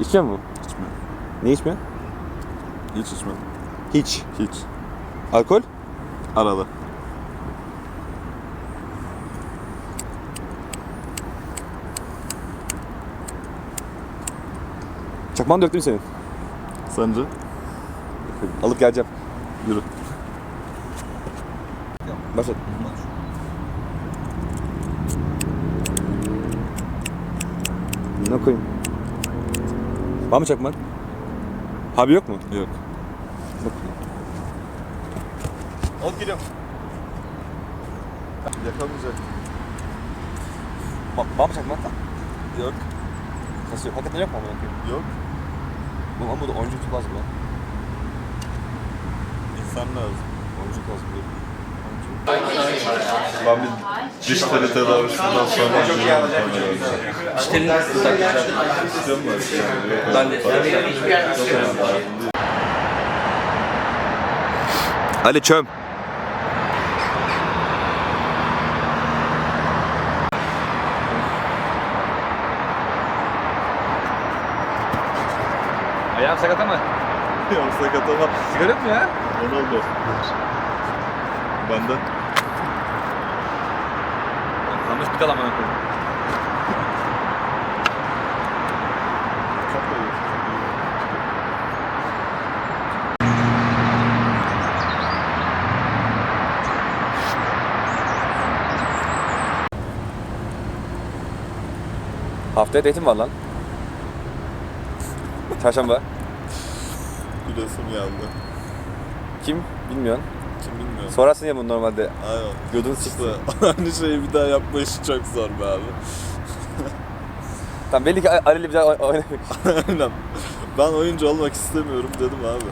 İçmiyor mu? İçmiyorum. Ne içmiyor? Hiç içmedim. Hiç. Hiç. Alkol? Arada. Çakmağını döktüm senin. Sence? Alıp geleceğim. Yürü. Başlat. Ne koyayım? Var mı çakmak? Abi yok mu? Yok. Bak. Alıp geliyorum. Yakamayacak. Ba- var mı çakmak? Yok. Nasıl yok? Hakikaten yok mu? Yok. Bu ama bu da oyuncu tutmaz mı? İnsan lazım. Oyuncu lazım diyorum. Ben bir diş teli tedavisinden sonra İşlerini takacağım. İstiyorum ben. Ben de. Ali çöm. Ayağım sakat ama. Yok sakatama. Sigara yok mu ya? Ronaldo. Benden. Kalan bana koyayım. Haftaya date'im var lan. Çarşamba. Resim geldi. Kim? Bilmiyorsun. Kim bilmiyor. Sorarsın ya bunu normalde. Aynen. Yodun. İşte aynı şeyi bir daha yapma işi çok zor be abi. Tamam belli ki Ali ile bir daha oy- oynamak. Aynen. Ben oyuncu olmak istemiyorum dedim abi.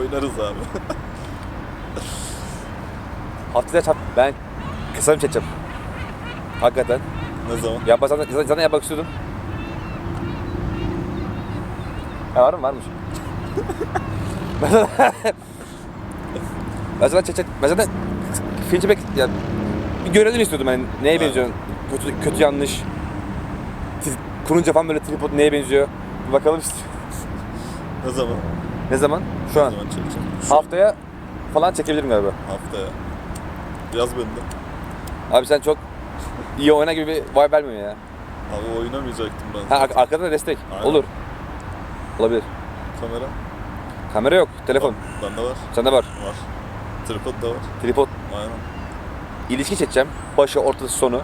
Oynarız abi. Haftaya çap... Ben kısa bir çekeceğim. Hakikaten. Ne zaman? Yapma zaten, zaten zaten yapmak istiyordum. Ha var mı? Varmış. Ben zaten... çek, çek, ben zaten film çekmek... Ya, bir görelim istiyordum yani. Neye Evet. benziyor? Kötü, kötü yanlış. Tiz- Kurunca falan böyle tripod neye benziyor? Bir bakalım istiyorum. Ne zaman? Ne zaman? Şu Ne an. zaman çekeceğim? Şu Haftaya falan çekebilirim galiba. haftaya. Yaz beni de. Abi sen çok iyi oyna gibi bir vibe vermiyor ya. Abi oynamayacaktım ben. Ha ar- arkada da destek. Aynen. Olur. Olabilir. Kamera. Kamera yok, telefon. Bende var. Sende var. Var. Tripod da var. Tripod. Aynen. İlişki çekeceğim. Başı, ortası, sonu.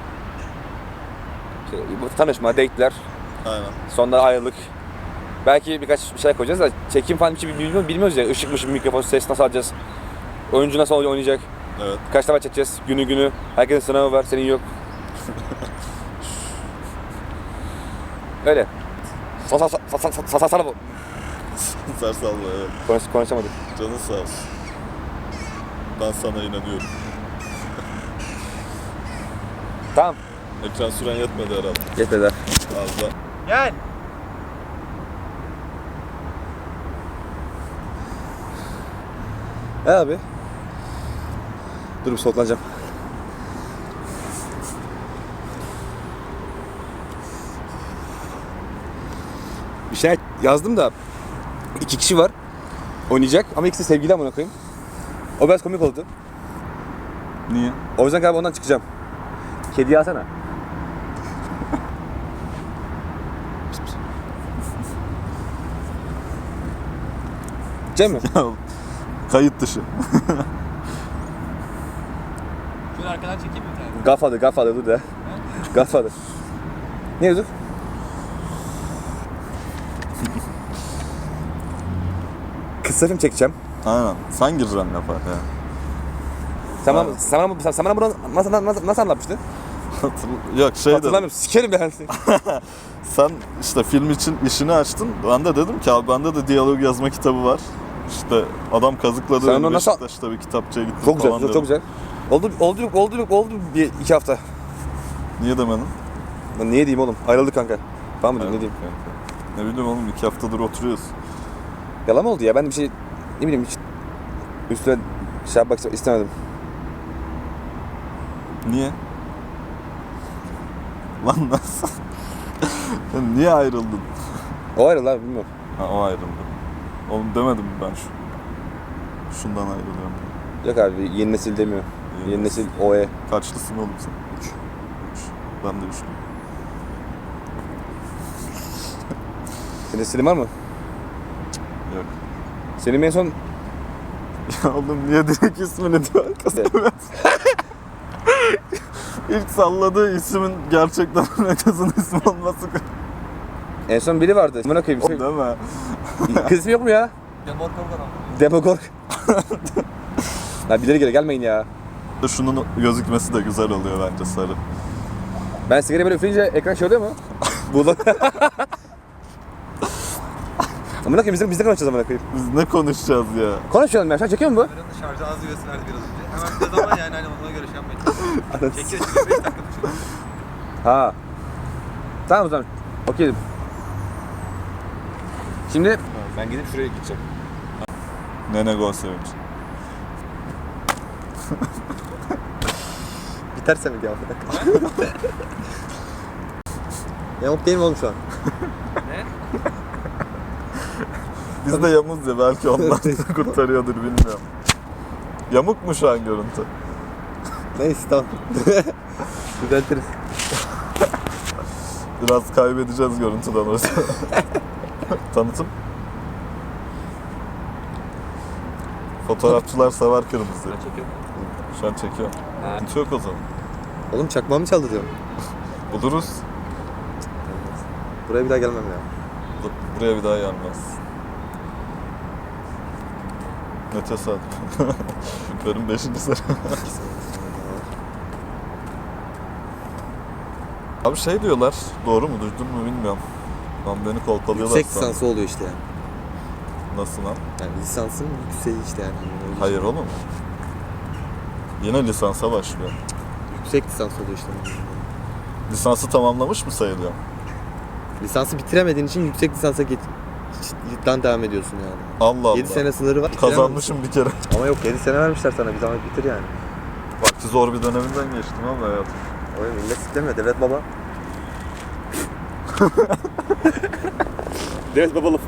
İşte tanışma, date'ler, Aynen. sonra ayrılık. Belki birkaç bir şey koyacağız da çekim falan bir şey bilmiyoruz, bilmiyoruz ya. Işık mışık, mikrofon, ses nasıl alacağız? Oyuncu nasıl oynayacak? Evet. Kaç defa çekeceğiz? Günü günü. Herkesin sınavı var, senin yok. Öyle. Sa sa sa sa sa sa sa sa bu. Sarsalla evet. Konuş, konuşamadık. Canın sağ olsun. Ben sana inanıyorum. Tamam. Ekran süren yetmedi herhalde. Yetmedi. Fazla. Gel. E abi. Dur bir soluklanacağım. Bir şey yazdım da iki kişi var oynayacak ama ikisi sevgili amına koyayım. O biraz komik oldu. Niye? O yüzden galiba ondan çıkacağım. Kedi alsana. Cem mi? Kayıt dışı. Şöyle arkadan çekeyim mi bir tane? Godfather, Godfather dur da. Godfather. Ne yazıyor? Kısa film çekeceğim. Aynen. Sen gireceksin lafa ya. Sen bana, sen bana, sen bana bunu nasıl, nasıl, nasıl anlatmıştın? Hatırl- Yok şey dedim. Hatırlamıyorum. Sikerim ben seni. Sen işte film için işini açtın. Ben de dedim ki abi bende de diyalog yazma kitabı var. İşte adam kazıkladı Sen onu nasıl- Beşiktaş'ta bir kitapçıya gittim Çok güzel, falan çok, dedim. çok güzel. Oldu, oldu, oldu, oldu bir iki hafta. Niye demedin? Lan niye diyeyim oğlum? Ayrıldık kanka. Tamam mı diyeyim, ne diyeyim? Ne bileyim oğlum iki haftadır oturuyoruz. Yalan mı oldu ya? Ben bir şey, ne bileyim hiç üstüne şey yapmak istemedim. Niye? Lan nasıl? Niye ayrıldın? O ayrıldı abi bilmiyorum. Ha o ayrıldı. Oğlum demedim mi ben şu? Şundan ayrılıyorum. Yok abi yeni nesil demiyor. Yeni Yeni, nesil. OE. Kaçlısın oğlum sen? 3. 3. Ben de 3. Senin nesilin var mı? Yok. Senin en son Ya oğlum niye direkt ismini diyor arkasına? İlk salladığı ismin gerçekten Mecaz'ın ismi olması en son biri vardı. Bana koyayım. değil mi? Kız yok mu ya? Demogorg. Lan bileri gele gelmeyin ya. Şunun gözükmesi de güzel oluyor bence sarı. Ben sigara böyle üfleyince ekran şey oluyor mu? Buğulu. Amına koyayım biz de, biz de konuşacağız amına koyayım. Biz ne konuşacağız ya? Konuşalım ya. Şu an çekiyor mu bu? Kameranın şarjı az üyesi verdi biraz önce. Hemen bir de zaman yani hani ona göre şey yapmayın. Çekiyor çünkü 5 dakika düşüyor. Ha. Tamam o zaman. Okey. Şimdi ben gidip şuraya gideceğim. Nene gol sevinç. Biterse mi diyor Yamuk değil mi oğlum şu an? Biz de yamuz ya belki ondan bizi kurtarıyordur bilmiyorum. Yamuk mu şu an görüntü? Neyse tamam. Düzeltiriz. Biraz kaybedeceğiz görüntüden o yüzden. Tanıtım. Fotoğrafçılar sever kırmızı. Şu an çekiyor. Hiç yok o zaman. Oğlum çakmağı mı çaldı diyorum. Buluruz. Buraya bir daha gelmem ya. Bu- Buraya bir daha gelmez. Ne tesadüf. Benim beşinci sene. Abi şey diyorlar, doğru mu duydun mu bilmiyorum. Lan beni kolpalıyorlar Yüksek sandım. lisansı oluyor işte yani. Nasıl lan? Yani lisansın yükseği işte yani. Öyle Hayır oğlum. Yine lisansa başlıyor. Yüksek lisans oluyor işte. Lisansı tamamlamış mı sayılıyor? Lisansı bitiremediğin için yüksek lisansa git. Cidden devam ediyorsun yani. Allah Allah. 7 sene sınırı var. Kazanmışım bir kere. Ama yok 7 sene vermişler sana bir zahmet bitir yani. Vakti zor bir döneminden geçtim ama hayatım. Oy millet siklemiyor devlet baba. Evet baba lafı.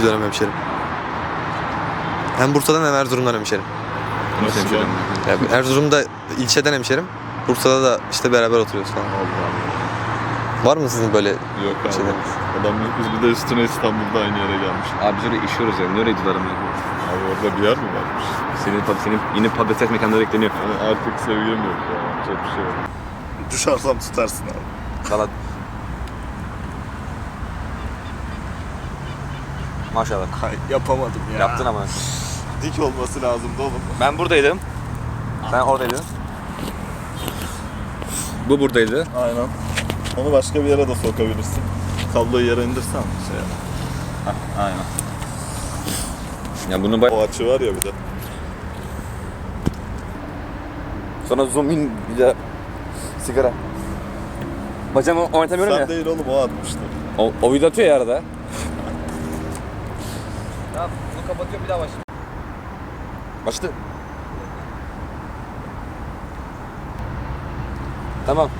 İki dönem hemşerim. Hem Bursa'dan hem Erzurum'dan hemşerim. Nasıl hemşerim? Yani Erzurum'da ilçeden hemşerim. Bursa'da da işte beraber oturuyoruz falan. Var mı sizin böyle Yok abi. Adam bir de üstüne İstanbul'da aynı yere gelmiş. Abi biz oraya işiyoruz yani. Nereye ya? Abi orada bir yer mi varmış? Senin, senin yine public sex mekanları ekleniyor. Yani artık sevgim yok ya. Çok bir şey yok. Düşersem tutarsın abi. Valla. Maşallah. yapamadım ya. Yaptın ama. Dik olması lazımdı oğlum. Ben buradaydım. Sen oradaydın. Bu buradaydı. Aynen. Onu başka bir yere de sokabilirsin. Kabloyu yere indirsen şey. Heh, aynen. Ya bunu bay- O açı var ya bir de. sonra zoom in bir de sigara. Bacağımı oynatamıyorum Sen ya. değil oğlum o atmıştı. O, o video atıyor ya arada. Ya bunu kapatıyor bir daha başlıyor. Başladı. Tamam.